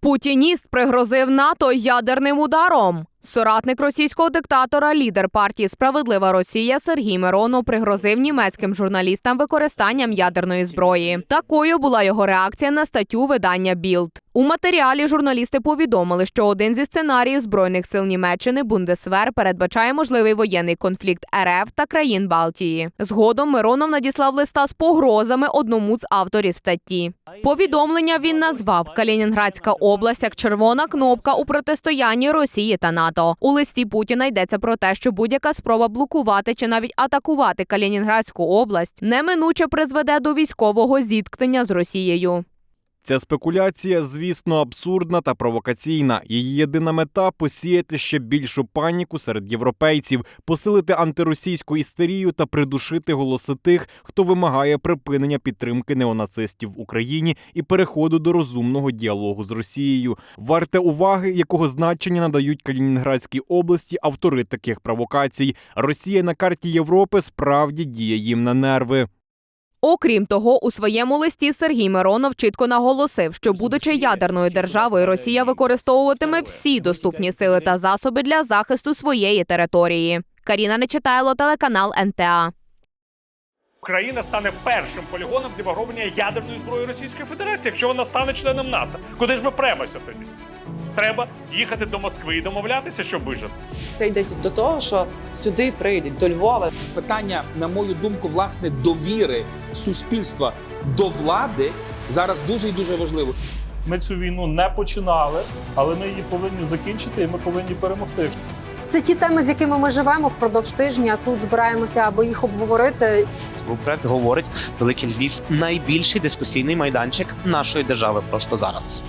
Путініст пригрозив НАТО ядерним ударом. Соратник російського диктатора, лідер партії Справедлива Росія Сергій Миронов пригрозив німецьким журналістам використанням ядерної зброї. Такою була його реакція на статтю видання Білд. У матеріалі журналісти повідомили, що один зі сценаріїв збройних сил Німеччини Бундесвер передбачає можливий воєнний конфлікт РФ та країн Балтії. Згодом Миронов надіслав листа з погрозами одному з авторів статті. Повідомлення він назвав Калінінградська область як червона кнопка у протистоянні Росії та НАТО. У листі Путіна йдеться про те, що будь-яка спроба блокувати чи навіть атакувати Калінінградську область неминуче призведе до військового зіткнення з Росією. Ця спекуляція, звісно, абсурдна та провокаційна. Її єдина мета посіяти ще більшу паніку серед європейців, посилити антиросійську істерію та придушити голоси тих, хто вимагає припинення підтримки неонацистів в Україні і переходу до розумного діалогу з Росією. Варте уваги, якого значення надають Калінінградській області автори таких провокацій. Росія на карті Європи справді діє їм на нерви. Окрім того, у своєму листі Сергій Миронов чітко наголосив, що, будучи ядерною державою, Росія використовуватиме всі доступні сили та засоби для захисту своєї території. Каріна Нечитайло, телеканал НТА. Україна стане першим полігоном для виготовлення ядерної зброї Російської Федерації, якщо вона стане членом НАТО. Куди ж ми премося тоді? Треба їхати до Москви і домовлятися, щоб вижити. Все йде до того, що сюди прийдуть до Львова. питання, на мою думку, власне, довіри суспільства до влади зараз дуже і дуже важливо. Ми цю війну не починали, але ми її повинні закінчити, і ми повинні перемогти. Це ті теми, з якими ми живемо впродовж тижня. Тут збираємося, аби їх обговорити. Проект говорить Великий Львів найбільший дискусійний майданчик нашої держави просто зараз.